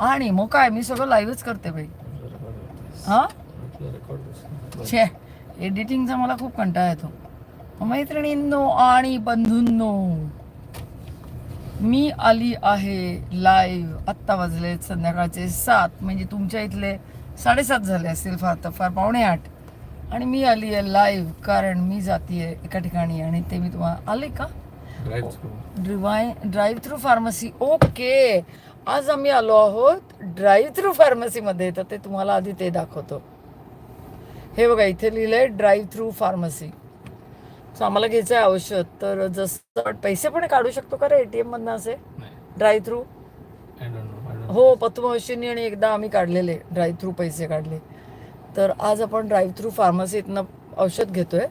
आणि मग काय मी सगळं लाईव्हच करते बाई. हा? छे एडिटिंगचा मला खूप कंटाळा येतो. मैत्रिणींनो आणि बंधूंनो मी आली आहे लाईव्ह आत्ता वाजले संध्याकाळचे सात म्हणजे तुमच्या इथले साडेसात झाले असतील फार तर फार पावणे आठ. आणि मी आली आहे लाईव्ह कारण मी जातीये एका ठिकाणी आणि ते मी तुम्हाला आले का? ड्रिवाय ड्राईव्ह थ्रू फार्मसी ओके आज आम्ही आलो आहोत ड्राईव्ह थ्रू फार्मसीमध्ये तर ते तुम्हाला आधी ते दाखवतो. हे बघा इथे लिहिलंय ड्राईव्ह थ्रू फार्मसी सो आम्हाला घ्यायचं आहे औषध तर जसं पैसे पण काढू शकतो का रे एटीएम मधनं असे? ड्राईव्ह थ्रू हो पद्मवशींनी आणि एकदा आम्ही काढलेले ड्राईव्ह थ्रू पैसे काढले. तर आज आपण ड्राईव्ह थ्रू फार्मसीतनं औषध घेतोय.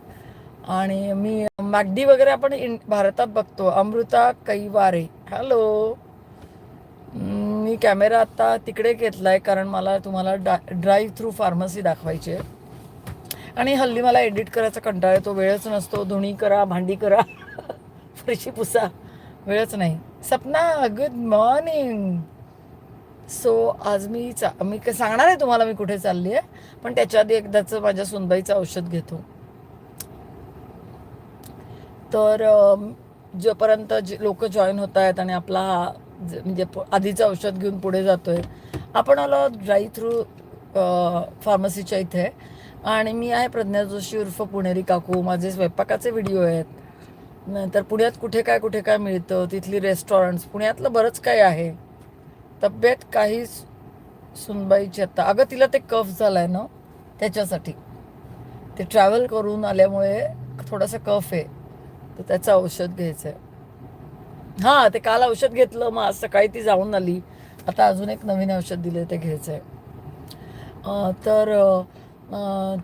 आणि मी मॅगडी वगैरे आपण भारतात बघतो. अमृता कैवारे. हॅलो मी कॅमेरा आत्ता तिकडे घेतला आहे कारण मला तुम्हाला डा ड्राईव्ह थ्रू फार्मसी दाखवायची आहे. आणि हल्ली मला एडिट करायचा कंटाळा येतो वेळच नसतो धुणी करा भांडी करा फरशी पुसा वेळच नाही. सपना गुड मॉर्निंग सो आज मी चा मी सांगणार आहे तुम्हाला मी कुठे चालली आहे पण त्याच्या आधी एकदाच माझ्या सुनबाईचं औषध घेतो. तर जोपर्यंत जे लोक जॉईन होत आहेत आणि आपला हा म्हणजे आधीचं औषध घेऊन पुढे जातो आहे आपण आलो ड्राई थ्रू फार्मसीच्या इथे. आणि मी आहे प्रज्ञा जोशी उर्फ पुणेरी काकू. माझे स्वयंपाकाचे व्हिडिओ आहेत. नंतर पुण्यात कुठे काय कुठे काय मिळतं? तिथली रेस्टॉरंट्स पुण्यातलं बरंच काय आहे. तब्येत काही सुनबाईची आता. अगं तिला ते कफ झालाय ना त्याच्यासाठी. ते ट्रॅव्हल करून आल्यामुळे थोडासा कफ आहे. तर त्याचं औषध घ्यायचं आहे हां ते काल औषध घेतलं मग आज सकाळी ती जाऊन आली. आता अजून एक नवीन औषध दिलं ते घ्यायचं आहे तर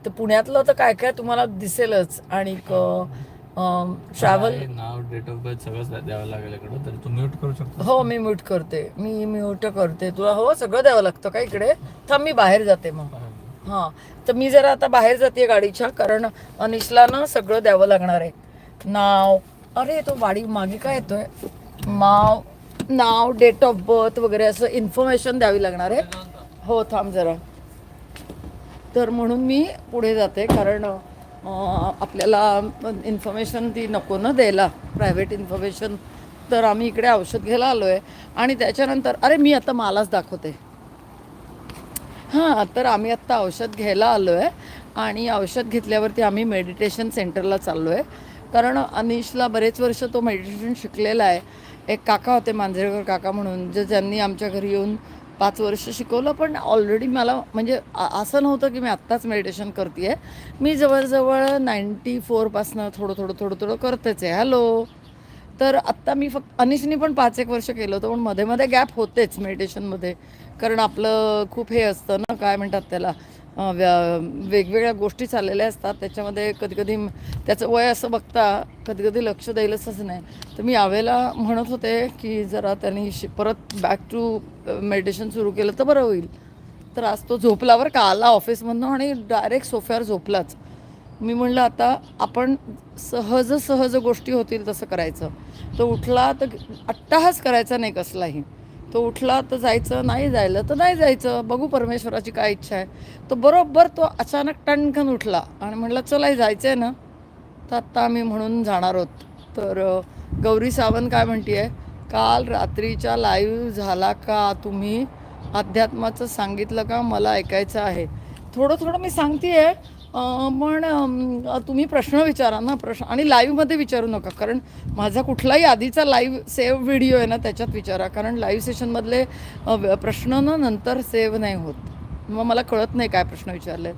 ते पुण्यातलं तर काय काय तुम्हाला दिसेलच. आणि ट्रॅव्हल नाव डेट ऑफ बर्थ सगळंच द्यावं लागेल तर तू म्यूट करू शकतो. हो मी म्यूट करते. मी म्यूट करते. तुला हो सगळं द्यावं लागतं का इकडे? थांब मी बाहेर जाते मग. हां. तर मी जरा आता बाहेर जाते गाडीच्या कारण अनिशला ना सगळं द्यावं लागणार आहे. नाव अरे तो गाडी मागे काय येतोय? माव नाव डेट ऑफ बर्थ वगैरे असं इन्फॉर्मेशन द्यावी लागणार आहे. हो थांब जरा. तर म्हणून मी पुढे जाते कारण आपल्याला इन्फॉर्मेशन ती नको ना द्यायला. प्रायव्हेट इन्फॉर्मेशन तर आम्ही इकडे औषध घ्यायला आलो आहे आणि त्याच्यानंतर अरे मी आता मालाच दाखवते. हां तर आम्ही आत्ता औषध घ्यायला आलो आहे आणि औषध घेतल्यावरती आम्ही मेडिटेशन सेंटरला चाललो आहे कारण अनिशला बरेच वर्ष तो मेडिटेशन शिकलेला आहे. एक काका होते मांजरेकर काका म्हणून जे ज्यांनी आमच्या घरी येऊन पाच वर्ष शिकवलं. पण ऑलरेडी मला म्हणजे असं नव्हतं की मी आत्ताच मेडिटेशन करते मी जवळजवळ नाईन्टी फोरपासनं थोडं थोडं थोडं थोडं करतेच आहे. हॅलो तर आत्ता मी फक्त अनिशनी पण पाच एक वर्ष केलं होतं पण मध्ये मध्ये गॅप होतेच मेडिटेशनमध्ये कारण आपलं खूप हे असतं ना काय म्हणतात त्याला? वेगवेगळ्या गोष्टी चाललेल्या असतात. त्याच्यामध्ये कधीकधी त्याचं वय असं बघता कधी कधी लक्ष द्यायलाच नाही. तर मी यावेळेला म्हणत होते की जरा त्यांनी शि- परत बॅक टू मेडिटेशन सुरू केलं तर बरं होईल. तर आज तो झोपल्यावर का आला ऑफिसमधनं आणि डायरेक्ट सोफ्यावर झोपलाच. मी म्हणलं आता आपण सहज सहज गोष्टी होतील तसं करायचं. तो उठला तर अट्टाहास करायचा नाही कसलाही. तो उठला तर जायचं नाही जायला तर नाही जायचं. बघू परमेश्वराची काय इच्छा आहे. तो बरोबर तो अचानक टणकन उठला आणि म्हटलं चला जायचं आहे ना. तर आत्ता आम्ही म्हणून जाणार आहोत. तर गौरी सावंत काय म्हणते काल रात्रीच्या लाईव्ह झाला का तुम्ही? अध्यात्माचं सांगितलं का? मला ऐकायचं आहे. थोडं थोडं मी सांगते आहे पण तुम्ही प्रश्न विचारा ना प्रश्न आणि लाईव्हमध्ये विचारू नका. कारण माझा कुठलाही आधीचा लाईव्ह सेव्ह व्हिडिओ आहे ना त्याच्यात विचारा. कारण लाईव्ह सेशनमधले प्रश्न ना नंतर सेव्ह नाही होत. मग मला कळत नाही काय प्रश्न विचारले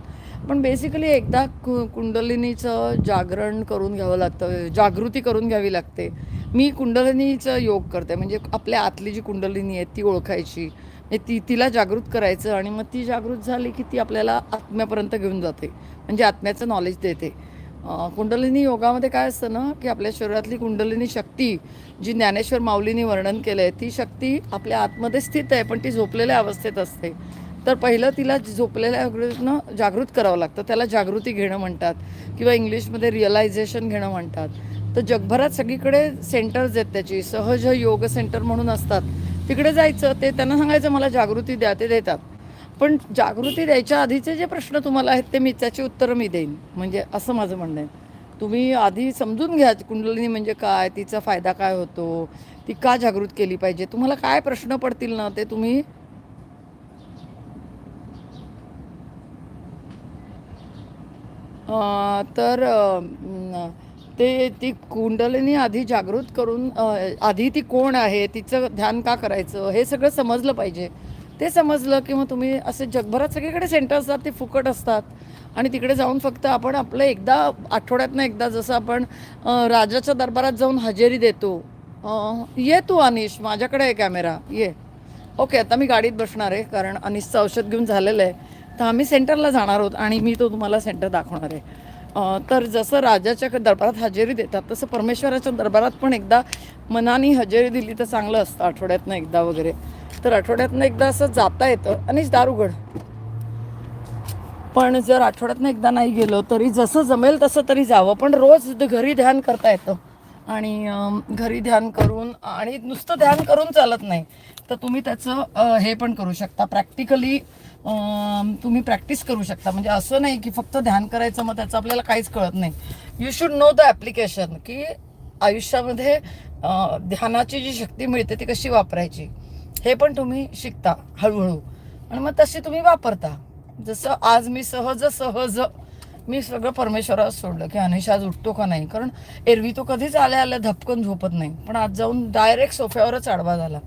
पण बेसिकली एकदा कु कुंडलिनीचं जागरण करून घ्यावं लागतं जागृती करून घ्यावी लागते. मी कुंडलिनीचं योग करते. म्हणजे आपल्या आतली जी कुंडलिनी आहे ती ओळखायची. ती तिला जागृत करायचं आणि मग ती जागृत झाली की ती आपल्याला आत्म्यापर्यंत घेऊन जाते. म्हणजे आत्म्याचं नॉलेज देते. कुंडलिनी योगामध्ये काय असतं ना की आपल्या शरीरातली कुंडलिनी शक्ती जी ज्ञानेश्वर माऊलीने वर्णन केलं आहे ती शक्ती आपल्या आतमध्ये स्थित आहे पण ती झोपलेल्या अवस्थेत असते. तर पहिलं तिला झोपलेल्या अवस्थेनं जागृत करावं लागतं. त्याला जागृती घेणं म्हणतात किंवा इंग्लिशमध्ये रिअलायझेशन घेणं म्हणतात. तर जगभरात सगळीकडे सेंटर्स आहेत त्याची. सहज योग सेंटर म्हणून असतात. तिकडे जायचं ते त्यांना सांगायचं मला जागृती द्या ते देतात. पण जागृती द्यायच्या आधीचे जे प्रश्न तुम्हाला आहेत ते मी त्याची उत्तरं मी देईन. म्हणजे असं माझं म्हणणं आहे. तुम्ही आधी समजून घ्या कुंडलिनी म्हणजे काय तिचा फायदा काय होतो ती का जागृत केली पाहिजे तुम्हाला काय प्रश्न पडतील ना ते तुम्ही तर ते ती कुंडलिनी आधी जागृत करून आधी ती कोण आहे तिचं ध्यान का करायचं हे सगळं समजलं पाहिजे. ते समजलं की मग तुम्ही असे जगभरात सगळीकडे सेंटर असतात ते फुकट असतात. आणि तिकडे जाऊन फक्त आपण आपलं एकदा आठवड्यातनं एकदा जसं आपण राजाच्या दरबारात जाऊन हजेरी देतो. ये तू अनिश माझ्याकडे आहे कॅमेरा ये. ओके आता मी गाडीत बसणार आहे कारण अनिशचं औषध घेऊन झालेलं आहे. तर आम्ही सेंटरला जाणार आहोत आणि मी तो तुम्हाला सेंटर दाखवणार आहे. तर जसं राजाच्या दरबारात हजेरी देतात तसं परमेश्वराच्या दरबारात पण एकदा मनाने हजेरी दिली तर चांगलं असतं आठवड्यातनं एकदा वगैरे. तर आठवड्यातनं एकदा असं जाता येतं आणि दार उघड पण जर आठवड्यातनं एकदा नाही गेलो तरी जसं जमेल तसं तरी जावं पण रोज घरी ध्यान करता येतं. आणि घरी ध्यान करून आणि नुसतं ध्यान करून चालत नाही. तर तुम्ही त्याचं हे पण करू शकता. प्रॅक्टिकली तुम्ही प्रॅक्टिस करू शकता. म्हणजे असं नाही की फक्त ध्यान करायचं मग त्याचं आपल्याला काहीच कळत नाही. You should know the application की आयुष्यामध्ये ध्यानाची जी शक्ती मिळते ती कशी वापरायची हे पण तुम्ही शिकता हळूहळू. आणि मग तशी तुम्ही वापरता. जसं आज मी सहज सहज मी सगळं परमेश्वरात सोडलं की अनिश आज उठतो का नाही? कारण एरवी तो कधीच आल्या आल्या धपकन झोपत नाही. पण आज जाऊन डायरेक्ट सोफ्यावरच आडवा झाला.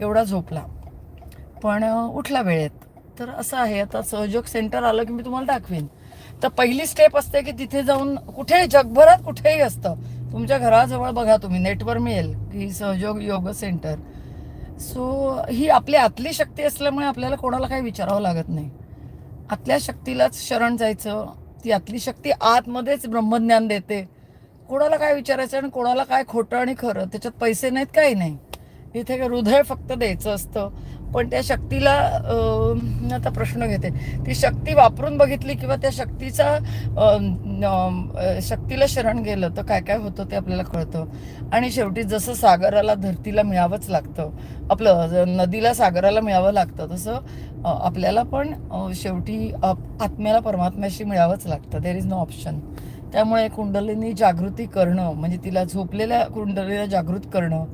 एवढा झोपला. पण उठला वेळेत. तर असं आहे. आता सहयोग सेंटर आलं की मी तुम्हाला दाखवेन. तर पहिली स्टेप असते की तिथे जाऊन कुठेही जगभरात कुठेही असतं. तुमच्या घराजवळ बघा तुम्ही नेटवर मिळेल की सहयोग योग सेंटर सो ही आपली आतली शक्ती असल्यामुळे आपल्याला कोणाला काही विचारावं लागत नाही. आतल्या शक्तीलाच शरण जायचं. ती आतली शक्ती आतमध्येच ब्रह्मज्ञान देते. कोणाला काय विचारायचं आणि कोणाला काय खोटं आणि खरं त्याच्यात पैसे नाहीत काही नाही. इथे काय हृदय फक्त द्यायचं असतं. पण त्या शक्तीला आता प्रश्न घेते. ती शक्ती वापरून बघितली किंवा त्या शक्तीचा शक्तीला शरण गेलं तर काय काय होतं ते आपल्याला कळतं. आणि शेवटी जसं सागराला धरतीला मिळावंच लागतं आपलं नदीला सागराला मिळावं लागतं तसं आपल्याला पण शेवटी आत्म्याला परमात्म्याशी मिळावंच लागतं. देर इज नो ऑप्शन त्यामुळे कुंडलीनी जागृती करणं म्हणजे तिला झोपलेल्या कुंडलीला जागृत करणं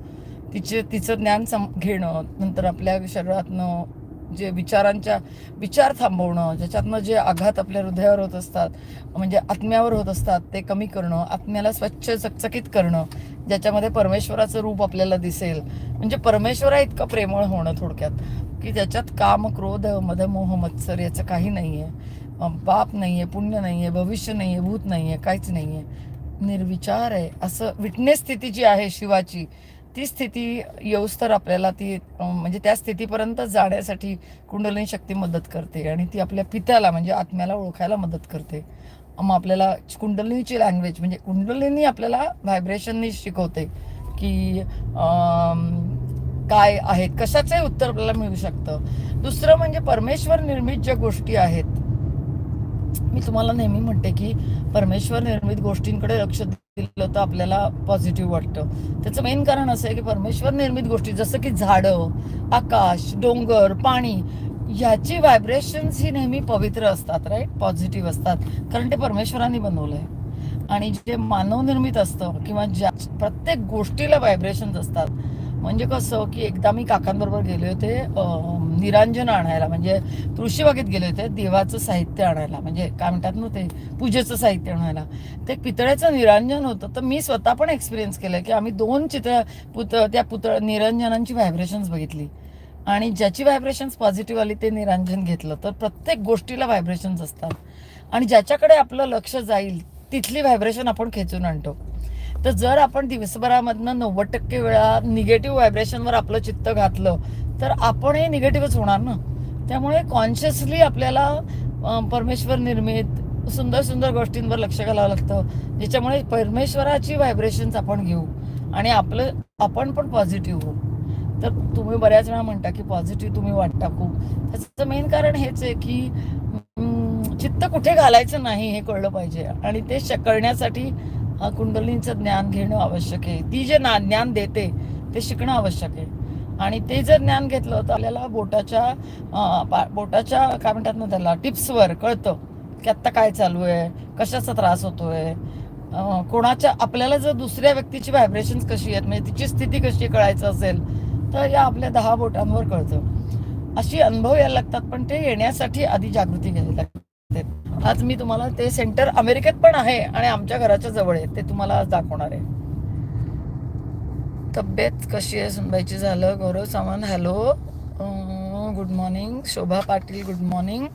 तिचे तिचं ज्ञान सम घेणं नंतर आपल्या शरीरातनं जे विचारांच्या विचार थांबवणं ज्याच्यातनं जे आघात आपल्या हृदयावर होत असतात म्हणजे आत्म्यावर होत असतात ते कमी करणं आत्म्याला स्वच्छ चकचकीत करणं ज्याच्यामध्ये परमेश्वराचं रूप आपल्याला दिसेल. म्हणजे परमेश्वरा इतकं प्रेमळ होणं थोडक्यात की ज्याच्यात काम क्रोध मदमोह मत्सर याचं काही नाही आहे पाप नाही आहे पुण्य नाही आहे भविष्य नाही आहे भूत नाही आहे काहीच नाही आहे निर्विचार आहे. असं विटनेस स्थिती जी आहे शिवाची ती स्थिती येऊस तर आपल्याला ती म्हणजे त्या स्थितीपर्यंत जाण्यासाठी कुंडलिनी शक्ती मदत करते आणि ती आपल्या पित्याला म्हणजे आत्म्याला ओळखायला मदत करते. मग आपल्याला कुंडलिनीची लँग्वेज म्हणजे कुंडलिनी आपल्याला व्हायब्रेशननी शिकवते की काय आहेत कशाचंही उत्तर आपल्याला मिळू शकतं. दुसरं म्हणजे परमेश्वर निर्मित ज्या गोष्टी आहेत मी तुम्हाला नेहमी म्हणते की परमेश्वर निर्मित गोष्टींकडे लक्ष दिलं तर आपल्याला पॉझिटिव्ह वाटतं. त्याचं मेन कारण असं आहे की परमेश्वर निर्मित गोष्टी जसं की झाडं आकाश डोंगर पाणी ह्याची व्हायब्रेशन्स ही नेहमी पवित्र असतात राईट पॉझिटिव्ह असतात. कारण ते परमेश्वरांनी बनवलंय. आणि जे मानवनिर्मित असतं किंवा ज्या प्रत्येक गोष्टीला व्हायब्रेशन्स असतात म्हणजे कसं की एकदा मी काकांबरोबर गेले होते निरांजन आणायला. म्हणजे तुळशीबागेत गेले होते देवाचं साहित्य आणायला. म्हणजे काय म्हणतात ना ते पूजेचं साहित्य आणायला. ते पितळ्याचं निरांजन होतं. तर मी स्वतः पण एक्सपिरियन्स केलं की आम्ही दोन चित्र पुत त्या पुतळ निरंजनांची व्हायब्रेशन्स बघितली. आणि ज्याची व्हायब्रेशन्स पॉझिटिव्ह आली ते निरांजन घेतलं. तर प्रत्येक गोष्टीला व्हायब्रेशन्स असतात. आणि ज्याच्याकडे आपलं लक्ष जाईल तिथली व्हायब्रेशन आपण खेचून आणतो. तर जर आपण दिवसभरामधनं नव्वद टक्के वेळा निगेटिव्ह व्हायब्रेशनवर आपलं चित्त घातलं तर आपणही निगेटिव्हच होणार ना? त्यामुळे कॉन्शियसली आपल्याला परमेश्वर निर्मित सुंदर सुंदर गोष्टींवर लक्ष घालावं लागतं ज्याच्यामुळे परमेश्वराची व्हायब्रेशन्स आपण घेऊ आणि आपलं आपण पण पॉझिटिव्ह होऊ. तर तुम्ही बऱ्याच वेळा म्हणता की पॉझिटिव्ह तुम्ही वाटता खूप त्याचं मेन कारण हेच आहे की चित्त कुठे घालायचं नाही हे कळलं पाहिजे. आणि ते शकळण्यासाठी कळण्यासाठी कुंडलींचं ज्ञान घेणं आवश्यक आहे. ती जे ना ज्ञान देते ते शिकणं आवश्यक आहे. आणि ते जर ज्ञान घेतलं तर आपल्याला बोटाच्या पा- बोटाच्या काय म्हणतात ना त्याला टिप्सवर कळतं की आत्ता काय चालू आहे कशाचा त्रास होतोय. कोणाच्या आपल्याला जर दुसऱ्या व्यक्तीची व्हायब्रेशन्स कशी आहेत म्हणजे तिची स्थिती कशी कळायचं असेल तर या आपल्या दहा बोटांवर कळतं. अशी अनुभव यायला लागतात पण ते येण्यासाठी आधी जागृती घ्यावी लागते. आज मी तुम्हाला ते सेंटर अमेरिकेत पण आहे आणि आमच्या घराच्या जवळ आहे ते तुम्हाला आज दाखवणार आहे. तब्येत कशी आहे सुनबाईची? झालं? Gaurav Sawant hello. Good morning Shobha Patil good morning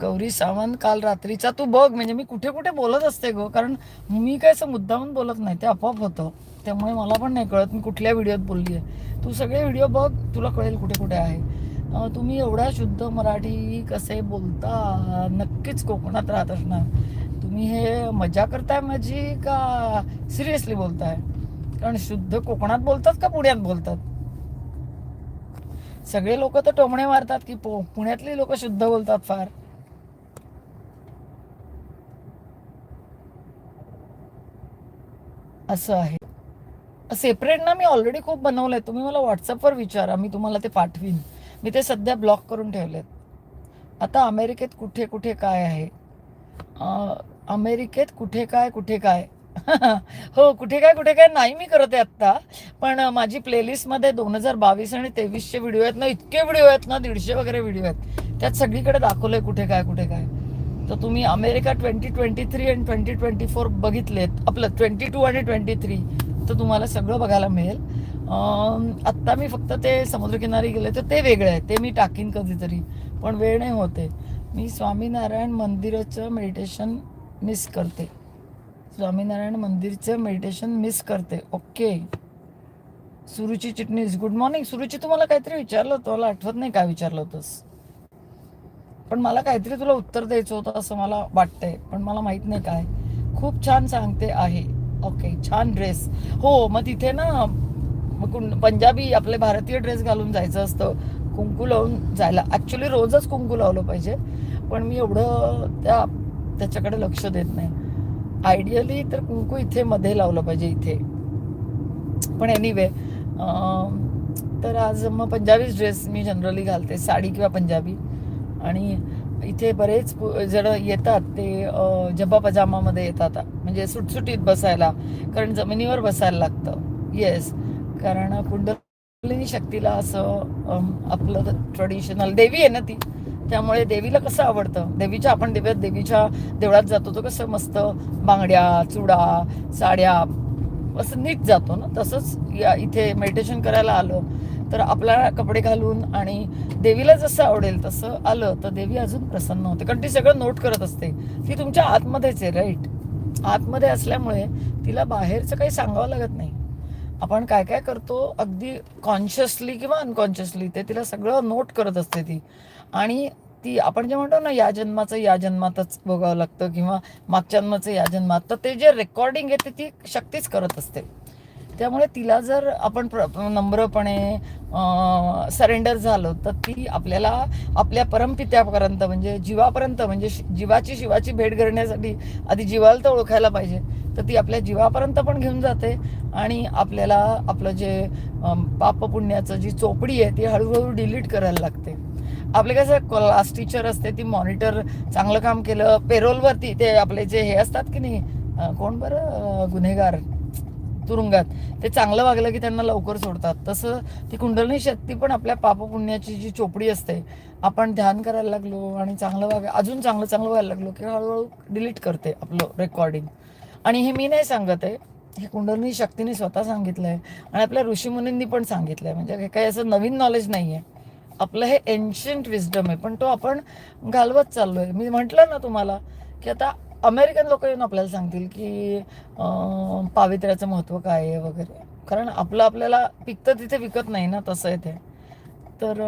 Gauri Sawant काल रात्रीचा तू बघ. म्हणजे मी कुठे कुठे बोलत असते गो? कारण मी काय असं मुद्दामून बोलत नाही. ते आपोआप होतं. त्यामुळे मला पण नाही कळत. मी कुठल्या व्हिडिओत बोलली आहे तू सगळे व्हिडिओ बघ. तुला कळेल कुठे कुठे आहे. तुम्ही एवढा शुद्ध मराठी कसे बोलता? नक्कीच कोकणात राहत असणार. तुम्ही हे मजा करताय माझी का सिरियसली बोलताय? कारण शुद्ध कोकणात बोलतात का पुण्यात बोलतात? सगळे लोक तर टोमणे मारतात की पुण्यातले पुण्यातली लोक शुद्ध बोलतात फार. असं आहे. सेपरेट ना मी ऑलरेडी खूप बनवलंय. तुम्ही मला व्हॉट्सअपवर विचारा. मी तुम्हाला ते पाठवीन. मी ते सध्या ब्लॉक करून ठेवलेत. आता अमेरिकेत कुठे कुठे काय आहे? अमेरिकेत कुठे काय कुठे काय? हो कुठे काय कुठे काय नाही मी करत आहे आत्ता. पण माझी प्लेलिस्टमध्ये दोन हजार बावीस आणि तेवीसचे व्हिडिओ आहेत ना इतके व्हिडिओ आहेत ना दीडशे वगैरे व्हिडिओ आहेत. त्यात सगळीकडे दाखवलंय कुठे काय कुठे काय. तर तुम्ही अमेरिका ट्वेंटी ट्वेंटी थ्री आणि ट्वेंटी ट्वेंटी फोर बघितलेत. आपलं ट्वेंटी टू आणि ट्वेंटी थ्री तर तुम्हाला सगळं बघायला मिळेल. आत्ता मी फक्त ते समुद्रकिनारी गेले तर ते वेगळे आहे ते मी टाकीन कधीतरी पण वेळ नाही होते मी स्वामीनारायण मंदिराचं मेडिटेशन मिस करते. स्वामीनारायण मंदिरचं मेडिटेशन मिस करते. Okay Suruchi Chitnis. Good morning Suruchi तुम्हाला काहीतरी विचारलं होतं. मला आठवत नाही काय विचारलं होतंस. पण मला काहीतरी तुला उत्तर द्यायचं होतं असं मला वाटतंय पण मला माहीत नाही काय. खूप छान सांगते आहे. ओके छान ड्रेस हो मग तिथे ना मग कुं- पंजाबी आपले भारतीय ड्रेस घालून जायचं असतं. कुंकू लावून जायला. ॲक्च्युली रोजच कुंकू लावलं पाहिजे. पण मी एवढं त्या त्याच्याकडे लक्ष देत नाही. आयडियली तर कुंकू इथे मध्ये लावलं पाहिजे इथे. पण एनिवे तर आज मग पंजाबीच ड्रेस मी जनरली घालते. साडी किंवा पंजाबी. आणि इथे बरेच जण येतात. ते जब्बा पजामामध्ये येतात. म्हणजे सुटसुटीत बसायला. कारण जमिनीवर बसायला लागतं. येस कारण कुंडलिनी शक्तीला असं आपलं ट्रेडिशनल देवी आहे ना ती. त्यामुळे देवीला कसं आवडतं? देवीच्या आपण देव्यात देवीच्या देवळात जातो तो कसं मस्त बांगड्या चुडा साड्या असं नीट जातो ना. तसंच या इथे मेडिटेशन करायला आलं तर आपला कपडे घालून आणि देवीला जसं आवडेल तसं आलं तर देवी अजून प्रसन्न होते. कारण ती सगळं नोट करत असते. ती तुमच्या आतमध्येच आहे राईट आतमध्ये असल्यामुळे तिला बाहेरचं काही सांगावं लागत नाही. आपण काय काय करतो अगदी कॉन्शियसली किंवा अनकॉन्शियसली ते तिला सगळं नोट करत असते ती. आणि ती आपण जे म्हणतो ना या जन्माचं या जन्मातच भोगावं लागतं किंवा मागच्या जन्माचं या जन्मात तर ते जे रेकॉर्डिंग आहे ते ती शक्तीच करत असते. त्यामुळे तिला जर आपण प्र- नम्रपणे सरेंडर झालो तर ती आपल्याला आपल्या परमपित्यापर्यंत म्हणजे जीवापर्यंत म्हणजे शि- जीवाची शिवाची भेट करण्यासाठी आधी जीवाला तर ओळखायला पाहिजे. तर ती आपल्या जीवापर्यंत पण घेऊन जाते आणि आपल्याला आपलं जे पापपुण्याचं जी चोपडी आहे ती हळूहळू डिलीट करायला लागते. आपले कसं क्लास टीचर असते ती मॉनिटर चांगलं काम केलं पेरोलवरती ते आपले जे हे असतात की नाही कोण बरं गुन्हेगार? तुरुंगात. ते चांगलं वागलं की त्यांना लवकर सोडतात. तसं ती कुंडलनी शक्ती पण आपल्या पापपुण्याची जी चोपडी असते आपण ध्यान करायला लागलो आणि चांगलं वाग अजून चांगलं चांगलं व्हायला लागलो की हळूहळू डिलीट करते आपलं रेकॉर्डिंग आणि हे मी नाही सांगत आहे. हे कुंडलनी शक्तीने स्वतः सांगितलं आहे आणि आपल्या ऋषीमुनींनी पण सांगितलं आहे म्हणजे हे काही असं नवीन नॉलेज नाही आहे आपलं हे एन्शियंट विजडम आहे. पण तो आपण घालवत चाललो आहे मी म्हटलं ना तुम्हाला की आता अमेरिकन लोक येऊन आपल्याला सांगतील की पावित्र्याचं महत्त्व काय आहे वगैरे. कारण आपलं आपल्याला पिकतं तिथे विकत नाही ना तसं आहे ते. तर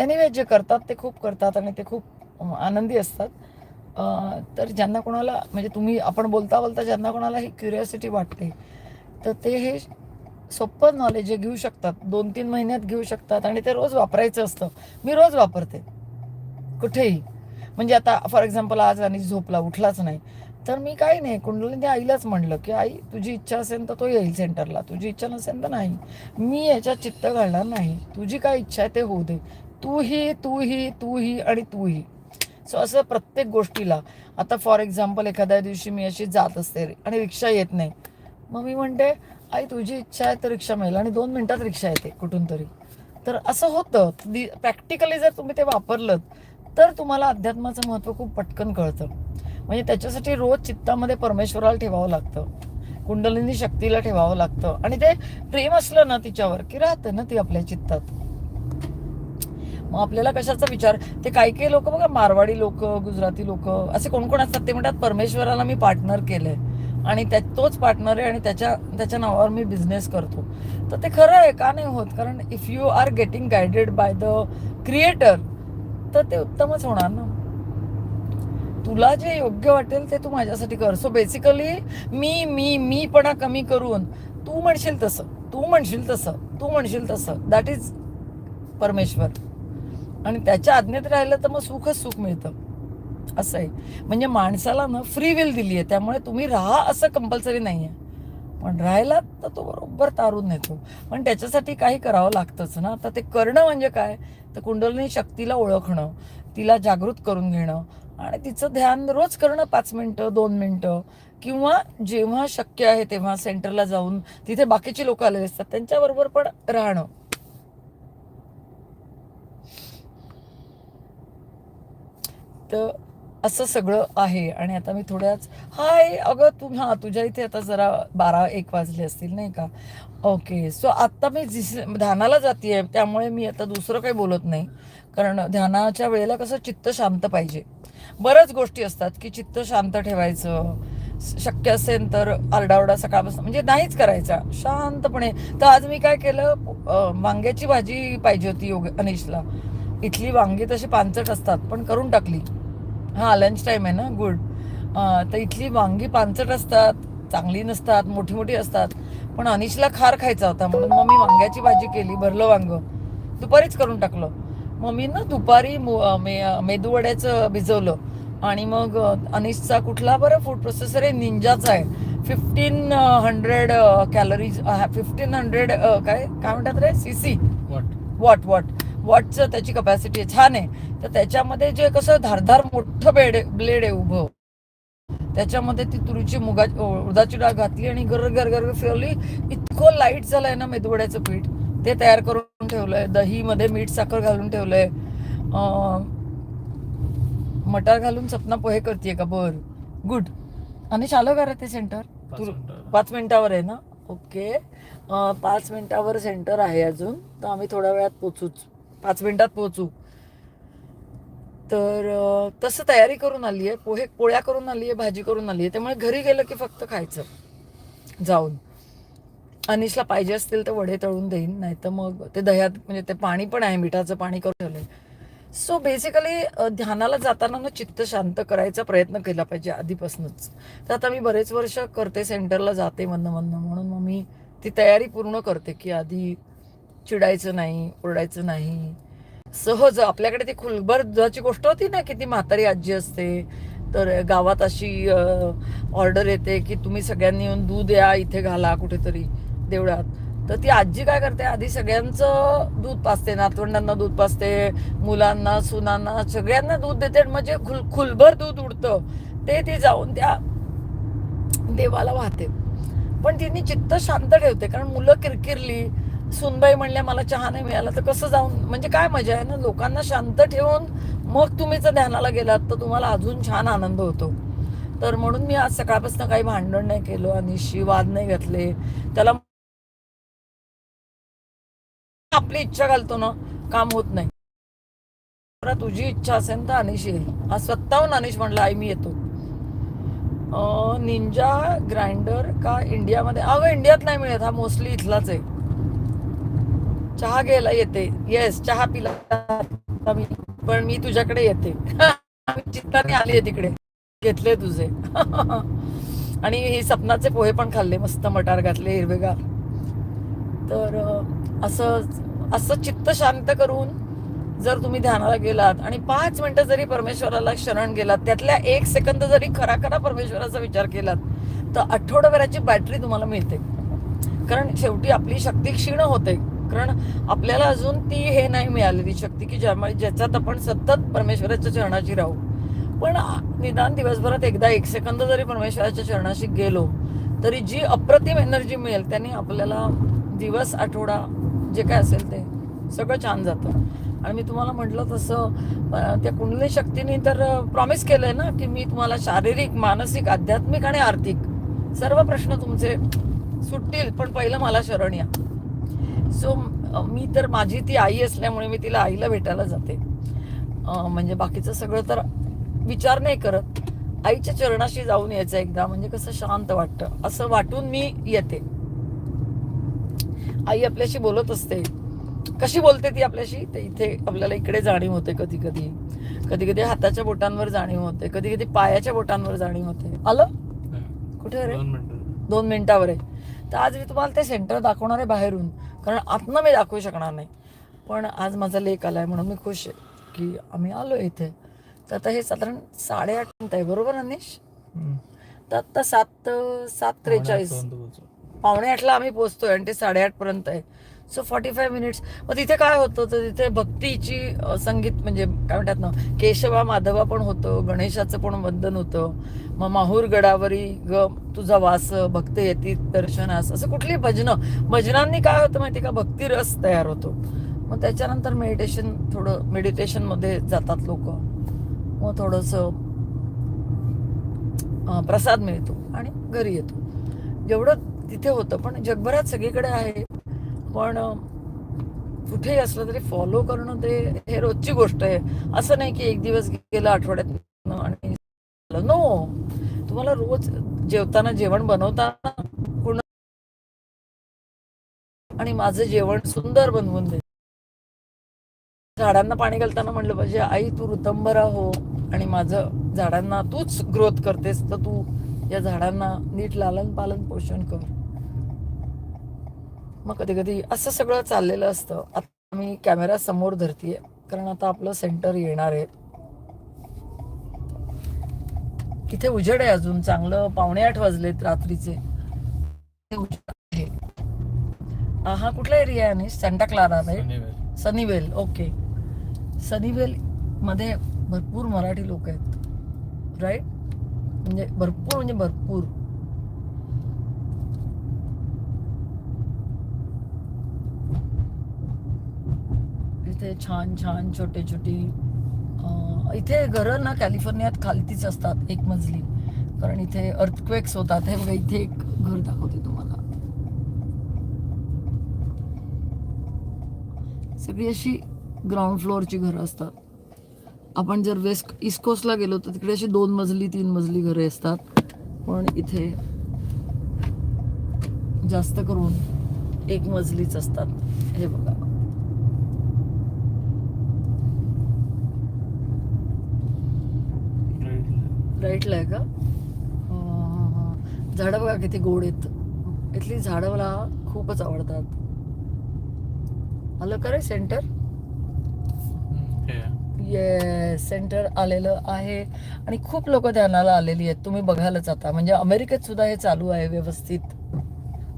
एनिवे जे करतात ते खूप करतात आणि ते खूप आनंदी असतात. तर ज्यांना कोणाला म्हणजे तुम्ही आपण बोलता बोलता ज्यांना कोणाला ही क्युरिओसिटी वाटते तर ते हे सोपं नॉलेज जे घेऊ शकतात दोन तीन महिन्यात घेऊ शकतात आणि ते रोज वापरायचं असतं. मी रोज वापरते. कुठेही. म्हणजे आता फॉर एक्झाम्पल आज आणि झोपला उठलाच नाही. तर मी काही नाही कुंडलीने आईलाच म्हणलं की आई तुझी इच्छा असेल तर तो येईल सेंटरला तुझी इच्छा नसेल तर नाही. मी याच्यात चित्त घालणार नाही. तुझी काय इच्छा आहे ते होऊ दे. तूही तूही तूही आणि तूही. सो असं प्रत्येक गोष्टीला. आता फॉर एक्झाम्पल एखाद्या दिवशी मी अशी जात असते आणि रिक्षा येत नाही. मग मी म्हणते आई तुझी इच्छा आहे तर रिक्षा मिळेल आणि दोन मिनटात रिक्षा येते कुठून तरी. तर असं होतं. प्रॅक्टिकली जर तुम्ही ते वापरलं तर तुम्हाला अध्यात्माचं महत्त्व खूप पटकन कळतं. म्हणजे त्याच्यासाठी रोज चित्तामध्ये परमेश्वराला ठेवावं लागतं. कुंडलिनी शक्तीला ठेवावं लागतं. आणि ते प्रेम असलं ना तिच्यावर की राहतं ना ती आपल्या चित्तात. मग आपल्याला कशाचा विचार? ते काही काही लोक बघा मारवाडी लोक गुजराती लोक असे कोण कोण असतात? ते म्हणतात परमेश्वराला मी पार्टनर केलंय. आणि त्या तोच पार्टनर आहे आणि त्याच्या त्याच्या नावावर मी बिझनेस करतो. तर ते खरं आहे का नाही होत? कारण if you are getting guided by the creator तर ते उत्तमच होणार ना. तुला जे योग्य वाटेल ते तू माझ्यासाठी कर. सो बेसिकली मी मी मीपणा कमी करून तू म्हणशील तसं तू म्हणशील तसं तू म्हणशील तसं. दॅट इज परमेश्वर. आणि त्याच्या आज्ञेत राहिलं तर मग सुखच सुख मिळतं. असं आहे. म्हणजे माणसाला ना फ्री विल दिली आहे त्यामुळे तुम्ही राहा असं कंपल्सरी नाही आहे पण राहिला तर तो बरोबर तारून नेतो. पण त्याच्यासाठी काही करावं लागतंच ना. आता ते करणं म्हणजे काय? तर कुंडलिनी शक्तीला ओळखणं तिला जागृत करून घेणं आणि तिचं ध्यान रोज करणं पाच मिनटं दोन मिनटं किंवा जेव्हा शक्य आहे तेव्हा सेंटरला जाऊन तिथे बाकीची लोक आलेले असतात त्यांच्याबरोबर पण राहणं. तर असं सगळं आहे. आणि आता मी थोड्याच हाय अगं तू हां तुझ्या इथे आता जरा बारा एक वाजले असतील नाही का? ओके सो आत्ता मी जिस ध्यानाला जाते त्यामुळे मी आता दुसरं काही बोलत नाही. कारण ध्यानाच्या वेळेला कसं चित्त शांत पाहिजे. बऱ्याच गोष्टी असतात की चित्त शांत ठेवायचं. शक्य असेल तर आरडाओरडा सकाळपासून म्हणजे नाहीच करायचा. शांतपणे. तर आज मी काय केलं? वांग्याची भाजी पाहिजे होती योग अनिशला. इथली वांगी तशी पांचट असतात पण करून टाकली. हां लंच टाईम आहे ना गुड तर इथली वांगी पानचट असतात चांगली नसतात मोठी मोठी असतात पण अनिशला खार खायचा होता म्हणून मग मी वांग्याची भाजी केली भरलं वांग. दुपारीच करून टाकलं. मग मी ना दुपारी मेदूवड्याचं भिजवलं. आणि मग अनिशचा कुठला बरं फूड प्रोसेसर आहे निंजाचा आहे. Fifteen hundred calories fifteen hundred काय काय म्हणतात रे? C C watt watt watt वॉटचं त्याची कपॅसिटी आहे. छान आहे. तर त्याच्यामध्ये जे कसं धारधार मोठं बेड ब्लेड आहे उभं. त्याच्यामध्ये ती तुरीची मुगा उडदाची डाळ घातली आणि गर गर गर फिरवली. इतकं लाइट झालंय ना मेदवड्याचं पीठ. ते तयार करून ठेवलंय. दहीमध्ये मीठ साखर घालून ठेवलंय. मटार घालून सपना पोहे करते का? बर. गुड आणि आलं का रे ते सेंटर पाच. पाच मिनिटावर आहे ना? ओके पाच मिनिटावर सेंटर आहे अजून. तर आम्ही थोड्या वेळात पोचूच पाच मिनिटात पोहोचू. तर तसं तयारी करून आली आहे. पोहे पोळ्या करून आली आहे भाजी करून आली आहे. त्यामुळे घरी गेलं की फक्त खायचं. जाऊन. अनिशला पाहिजे असतील तर वडे तळून देईन. नाही तर मग ते दह्यात म्हणजे ते पाणी पण आहे मिठाचं पाणी करून ठेवलं सो बेसिकली ध्यानाला जाताना ना चित्त शांत करायचा प्रयत्न केला पाहिजे आधीपासूनच. तर आता मी बरेच वर्ष करते सेंटरला जाते म्हणणं म्हणणं म्हणून मग मी ती तयारी पूर्ण करते की आधी चिडायचं नाही ओरडायचं नाही. सहज आपल्याकडे ती खुलभर दुधाची गोष्ट होती ना की ती म्हातारी आजी असते. तर गावात अशी ऑर्डर येते की तुम्ही सगळ्यांनी येऊन दूध या इथे घाला कुठेतरी देवळात. तर ती आजी काय करते? आधी सगळ्यांचं दूध पाचते नातवंडांना दूध पाचते मुलांना सुनांना सगळ्यांना दूध देते. आणि म्हणजे खुल खुलभर दूध उडतं. ते ती जाऊन त्या देवाला वाहते. पण तिने चित्त शांत ठेवते कारण मुलं किरकिरली सुनबाई म्हणल्या मला चहा नाही मिळाला तर कसं जाऊन? म्हणजे काय मजा आहे ना लोकांना शांत ठेवून मग तुम्ही जर ध्यानाला गेलात तर तुम्हाला अजून छान आनंद होतो. तर म्हणून मी आज सकाळपासून काही भांडण नाही केलं आणि वाद नाही घातले. त्याला आपली इच्छा घालतो ना काम होत नाही. तुझी इच्छा असेल तर अनिश येईल. आज स्वतःहून अनिश म्हणला आई मी येतो. निंजा ग्राइंडर का इंडियामध्ये? अगं इंडियात नाही मिळत हा मोस्टली इथलाच आहे. चहा घ्यायला येते. येस चहा पिला मी पण मी तुझ्याकडे येते. चित्ताने आली आहे तिकडे. घेतले तुझे. आणि हे सपनाचे पोहे पण खाल्ले मस्त मटार घातले हिरवेगार. तर असं असं चित्त शांत करून जर तुम्ही ध्यानाला गेलात आणि पाच मिनिटं जरी परमेश्वराला शरण गेलात त्यातल्या एक सेकंद जरी खरा खरा परमेश्वराचा विचार केलात तर आठवडाभराची बॅटरी तुम्हाला मिळते. कारण शेवटी आपली शक्ती क्षीण होते. कारण आपल्याला अजून ती हे नाही मिळालेली शक्ती की ज्यामुळे ज्याच्यात आपण सतत परमेश्वराच्या चरणाची राहू. पण निदान दिवसभरात एकदा एक सेकंद जरी परमेश्वराच्या चरणाशी गेलो तरी जी अप्रतिम एनर्जी मिळेल त्याने आपल्याला दिवस आठवडा जे काय असेल ते सगळं छान जातं. आणि मी तुम्हाला म्हटलं तसं त्या कुंडली शक्तीने तर प्रॉमिस केलंय ना की मी तुम्हाला शारीरिक मानसिक आध्यात्मिक आणि आर्थिक सर्व प्रश्न तुमचे सुटतील पण पहिलं मला शरण या. सो मी तर माझी ती आई असल्यामुळे मी तिला आईला भेटायला जाते. म्हणजे बाकीचं सगळं तर विचार नाही करत. आईच्या चरणाशी जाऊन यायचं एकदा म्हणजे कसं शांत वाटतं. असं वाटून मी येते. आई आपल्याशी बोलत असते. कशी बोलते ती आपल्याशी? ते इथे आपल्याला इकडे जाणीव होते कधी कधी कधी कधी हाताच्या बोटांवर जाणीव होते. कधी कधी पायाच्या बोटांवर जाणीव होते. आलं? कुठे रे? दोन मिनिटावर आहे. तर आज मी तुम्हाला ते सेंटर दाखवणार आहे बाहेरून. कारण आतनं मी दाखवू शकणार नाही. पण आज माझा लेख आलाय म्हणून मी खुश आहे की आम्ही आलो इथे. तर आता हे साधारण साडेआठ मिनिट आहे बरोबर अनिश. तर आता सात सात त्रेचाळीस. पावणे आठला आम्ही पोहोचतोय आणि ते साडेआठ पर्यंत आहे. सो फॉर्टी फाय मिनिट्स मग तिथे काय होतं? तर तिथे भक्तीची संगीत म्हणजे काय म्हणतात ना केशवा माधवा पण होतं गणेशाचं पण वंदन होतं. मग माहूर गडावरी ग तुझा वास भक्त येती दर्शनास. असं कुठली भजनं? भजनांनी काय होतं माहिती का? भक्ती रस तयार होतो. मग त्याच्यानंतर मेडिटेशन थोडं मेडिटेशनमध्ये जातात लोक. मग थोडंसं प्रसाद मिळतो आणि घरी येतो. जेवढं तिथे होतं पण जगभरात सगळीकडे आहे. पण कुठेही असलं तरी फॉलो करणं ते हे रोजची गोष्ट आहे. असं नाही की एक दिवस गेलं आठवड्यात आणि नो तुम्हाला रोज जेवताना जेवण बनवताना पूर्ण आणि माझं जेवण सुंदर बनवून दे. झाडांना पाणी घालताना म्हणलं पाहिजे आई तू ऋतंबरा हो आणि माझं झाडांना तूच ग्रोथ करतेस तर तू या झाडांना नीट लालन पालन पोषण कर. मग कधी कधी असं सगळं चाललेलं असतं. आता मी कॅमेरा समोर धरतीये कारण आता आपलं सेंटर येणार आहे. इथे उजेड आहे अजून. चांगलं पावणे आठ वाजलेत रात्रीचे. आहे. हा कुठला एरिया आहे Santa Clara right. Sunnyvale. Okay Sunnyvale मध्ये भरपूर मराठी लोक आहेत. राईट म्हणजे भरपूर म्हणजे भरपूर. इथे छान छान छोटे छोटी इथे घरं ना कॅलिफोर्नियात खालतीच असतात एक मजली. कारण इथे अर्थक्वेक्स होतात. हे बघा इथे एक घर दाखवते तुम्हाला. सगळी अशी ग्राउंड फ्लोअरची घरं असतात. आपण जर वेस्ट ईस्ट कोस्टला गेलो तर तिकडे अशी दोन मजली तीन मजली घरे असतात. पण इथे जास्त करून एक मजलीच असतात. हे बघा. राईटला. आहे का? झाडं बघा किती गोड आहेत. इथली झाडं मला खूपच आवडतात. आलं का रे सेंटर. ये सेंटर आलेलं आहे. आणि खूप लोक ध्यानाला आलेली आहेत. तुम्ही बघायलाच आता. म्हणजे अमेरिकेत सुद्धा हे चालू आहे व्यवस्थित.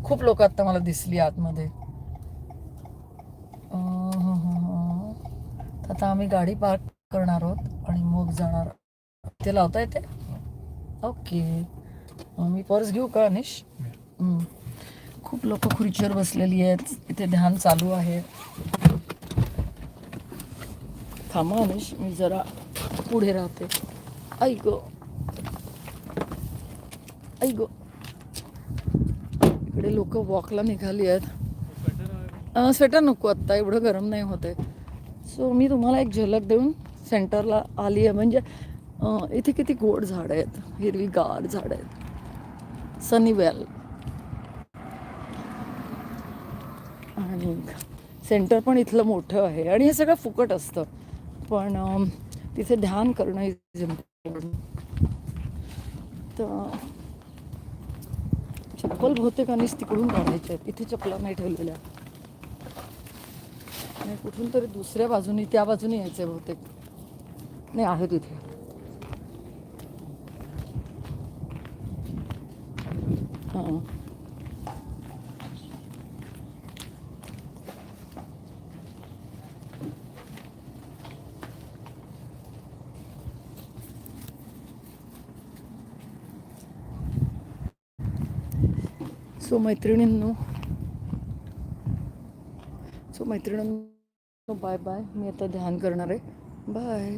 खूप लोक आता मला दिसली आतमध्ये. हं, हं, हं. आता आम्ही गाडी पार्क करणार आहोत आणि मग जाणार ते लावता येते? ओके. मी पर्स घेऊ का अनिश? खूप लोक खुर्चीवर बसलेली आहेत. इथे ध्यान चालू आहे. थांबा अनिश. मी जरा पुढे राहते. ऐक ऐक इकडे लोक वॉकला निघाली आहेत. स्वेटर नको आत्ता. एवढं गरम नाही होत आहे सो मी तुम्हाला एक झलक देऊन सेंटरला आली आहे. म्हणजे इथे किती गोड झाड आहेत. हिरवीगार झाड आहेत. सनीवेल. आणि सेंटर पण इथलं मोठं आहे. आणि हे सगळं फुकट असतं. पण तिथे ध्यान करणं इज इम्पॉर्टंट तर चप्पल बहुतेकानेच तिकडून काढायच्या आहेत. इथे चपला नाही ठेवलेल्या. आणि कुठून तरी दुसऱ्या बाजूनी त्या बाजूने यायचं आहे बहुतेक. नाही आहे तिथे हां सो मैत्रिणींनो सो मैत्रिणींनो बाय बाय मी आता ध्यान करणार आहे. बाय